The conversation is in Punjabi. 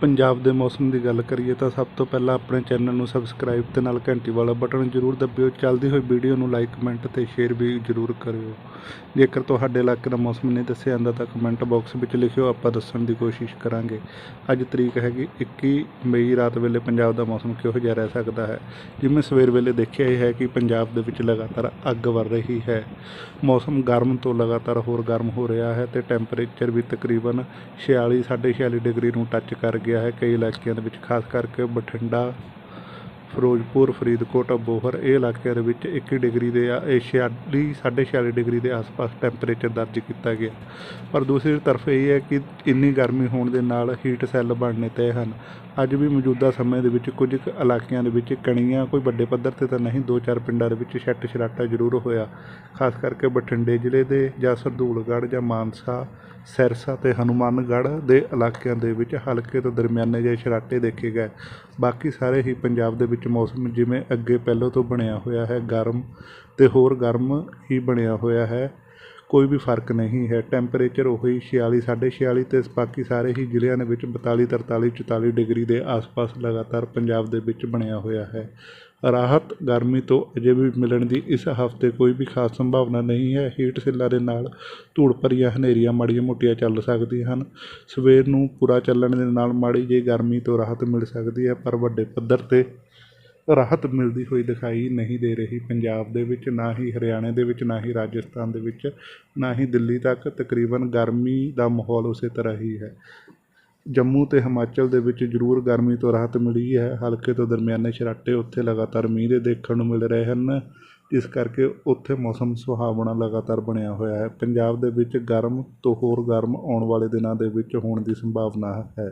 ਪੰਜਾਬ ਦੇ ਮੌਸਮ ਦੀ ਗੱਲ ਕਰੀਏ ਤਾਂ ਸਭ ਤੋਂ ਪਹਿਲਾਂ ਆਪਣੇ ਚੈਨਲ ਨੂੰ ਸਬਸਕ੍ਰਾਈਬ ਤੇ ਨਾਲ ਘੰਟੀ ਵਾਲਾ ਬਟਨ ਜ਼ਰੂਰ ਦਬਿਓ। ਚੱਲਦੀ ਹੋਈ ਵੀਡੀਓ ਨੂੰ ਲਾਈਕ ਕਮੈਂਟ ਤੇ ਸ਼ੇਅਰ ਵੀ ਜ਼ਰੂਰ ਕਰਿਓ। ਜੇਕਰ ਤੁਹਾਡੇ ਇਲਾਕੇ ਦਾ ਮੌਸਮ ਨਹੀਂ ਦੱਸਿਆ ਜਾਂਦਾ ਤਾਂ ਕਮੈਂਟ ਬਾਕਸ ਵਿੱਚ ਲਿਖਿਓ, ਆਪਾਂ ਦੱਸਣ ਦੀ ਕੋਸ਼ਿਸ਼ ਕਰਾਂਗੇ। ਅੱਜ ਤਰੀਕ ਹੈਗੀ 21 ਮਈ, ਰਾਤ ਵੇਲੇ ਪੰਜਾਬ ਦਾ ਮੌਸਮ ਕਿਹੋ ਜਿਹਾ ਰਹਿ ਸਕਦਾ ਹੈ? ਜਿਵੇਂ ਸਵੇਰ ਵੇਲੇ ਦੇਖਿਆ ਹੀ ਹੈ ਕਿ ਪੰਜਾਬ ਦੇ ਵਿੱਚ ਲਗਾਤਾਰ ਅੱਗ ਵਰ ਰਹੀ ਹੈ। ਮੌਸਮ ਗਰਮ ਤੋਂ ਲਗਾਤਾਰ ਹੋਰ ਗਰਮ ਹੋ ਰਿਹਾ ਹੈ ਤੇ ਟੈਂਪਰੇਚਰ ਵੀ ਤਕਰੀਬਨ 46 46 ਡਿਗਰੀ ਨੂੰ ਟੱਚ ਕਰ ਗਿਆ ਹੈ ਕਈ ਇਲਾਕਿਆਂ ਦੇ ਵਿੱਚ ਖਾਸ ਕਰਕੇ ਬਠਿੰਡਾ ਫਿਰੋਜ਼ਪੁਰ, ਫਰੀਦਕੋਟ ਅਬੋਹਰ ਇਹ ਇਲਾਕਿਆਂ ਦੇ ਵਿੱਚ 21 ਡਿਗਰੀ ਦੇ ਆ, ਇਹ 46 46 ਡਿਗਰੀ ਦੇ ਆਸ-ਪਾਸ ਟੈਂਪਰੇਚਰ ਦਰਜ ਕੀਤਾ ਗਿਆ। ਪਰ ਦੂਸਰੀ ਤਰਫ ਇਹ ਹੈ ਕਿ ਇੰਨੀ ਗਰਮੀ ਹੋਣ ਦੇ ਨਾਲ ਹੀਟ ਸੈੱਲ ਬਣਨੇ ਤੈਅ ਹਨ। ਅੱਜ ਵੀ ਮੌਜੂਦਾ ਸਮੇਂ ਦੇ ਵਿੱਚ ਕੁਝ ਕੁ ਇਲਾਕਿਆਂ ਦੇ ਵਿੱਚ ਕਣੀਆਂ, ਕੋਈ ਵੱਡੇ ਪੱਧਰ ਤੇ ਤਾਂ ਨਹੀਂ ਦੋ ਚਾਰ ਪਿੰਡਾਂ ਦੇ ਵਿੱਚ ਛੱਟ ਛਰਾਟਾ ਜ਼ਰੂਰ ਹੋਇਆ। ਖਾਸ ਕਰਕੇ ਬਠਿੰਡੇ ਜ਼ਿਲ੍ਹੇ ਦੇ ਜਾਂ ਸਰਦੂਲਗੜ੍ਹ ਜਾਂ ਮਾਨਸਾ, ਸਿਰਸਾ ਤੇ ਹਨੂਮਾਨਗੜ੍ਹ ਦੇ ਇਲਾਕਿਆਂ ਦੇ ਵਿੱਚ ਹਲਕੇ ਤੋਂ ਦਰਮਿਆਨੇ ਜਿਹੇ ਛਰਾਟੇ ਦੇਖੇ ਗਏ। ਬਾਕੀ ਸਾਰੇ ਹੀ ਪੰਜਾਬ ਦੇ ਵਿੱਚ ਮੌਸਮ ਜਿਵੇਂ ਅੱਗੇ ਪਹਿਲਾਂ ਤੋਂ ਬਣਿਆ ਹੋਇਆ ਹੈ, ਗਰਮ ਅਤੇ ਹੋਰ ਗਰਮ ਹੀ ਬਣਿਆ ਹੋਇਆ ਹੈ। ਕੋਈ ਵੀ ਫ਼ਰਕ ਨਹੀਂ ਹੈ। ਟੈਂਪਰੇਚਰ ਉਹੀ 46 46 ਤੇ ਬਾਕੀ ਸਾਰੇ ਹੀ ਜ਼ਿਲ੍ਹਿਆਂ ਦੇ ਵਿੱਚ 42 43 44 ਡਿਗਰੀ ਦੇ ਆਸ-ਪਾਸ ਲਗਾਤਾਰ ਪੰਜਾਬ ਦੇ ਵਿੱਚ ਬਣਿਆ ਹੋਇਆ ਹੈ। ਰਾਹਤ, ਗਰਮੀ ਤੋਂ ਅਜੇ ਵੀ ਮਿਲਣ ਦੀ ਇਸ ਹਫ਼ਤੇ ਕੋਈ ਵੀ ਖਾਸ ਸੰਭਾਵਨਾ ਨਹੀਂ ਹੈ। ਹੀਟ ਸਿੱਲਾ ਦੇ ਨਾਲ ਧੂੜ ਭਰੀਆਂ ਹਨੇਰੀਆਂ ਮਾੜੀਆਂ ਮੋਟੀਆਂ ਚੱਲ ਸਕਦੀਆਂ ਹਨ। ਸਵੇਰ ਨੂੰ ਪੂਰਾ ਚੱਲਣ ਦੇ ਨਾਲ ਮਾੜੀ ਜਿਹੀ ਗਰਮੀ ਤੋਂ ਰਾਹਤ ਮਿਲ ਸਕਦੀ ਹੈ, ਪਰ ਵੱਡੇ ਪੱਧਰ 'ਤੇ ਰਾਹਤ ਮਿਲਦੀ ਹੋਈ ਦਿਖਾਈ ਨਹੀਂ ਦੇ ਰਹੀ। ਪੰਜਾਬ ਦੇ ਵਿੱਚ ਨਾ ਹੀ ਹਰਿਆਣੇ ਦੇ ਵਿੱਚ, ਨਾ ਹੀ ਰਾਜਸਥਾਨ ਦੇ ਵਿੱਚ, ਨਾ ਹੀ ਦਿੱਲੀ ਤੱਕ ਤਕਰੀਬਨ ਗਰਮੀ ਦਾ ਮਾਹੌਲ ਉਸੇ ਤਰ੍ਹਾਂ ਹੀ ਹੈ। ਜੰਮੂ ਤੇ ਹਿਮਾਚਲ ਦੇ ਵਿੱਚ ਜ਼ਰੂਰ ਗਰਮੀ ਤੋਂ ਰਾਹਤ ਮਿਲੀ ਹੈ। ਹਲਕੇ ਤੋਂ ਦਰਮਿਆਨੇ ਸ਼ਰਾਟੇ ਉੱਥੇ ਲਗਾਤਾਰ ਮੀਂਹ ਦੇ ਦੇਖਣ ਨੂੰ ਮਿਲ ਰਹੇ ਹਨ ਇਸ ਕਰਕੇ ਉੱਥੇ ਮੌਸਮ ਸੁਹਾਵਣਾ ਲਗਾਤਾਰ ਬਣਿਆ ਹੋਇਆ ਹੈ। ਪੰਜਾਬ ਦੇ ਵਿੱਚ ਗਰਮ ਤੋਂ ਹੋਰ ਗਰਮ ਆਉਣ ਵਾਲੇ ਦਿਨਾਂ ਦੇ ਵਿੱਚ ਹੋਣ ਦੀ ਸੰਭਾਵਨਾ ਹੈ।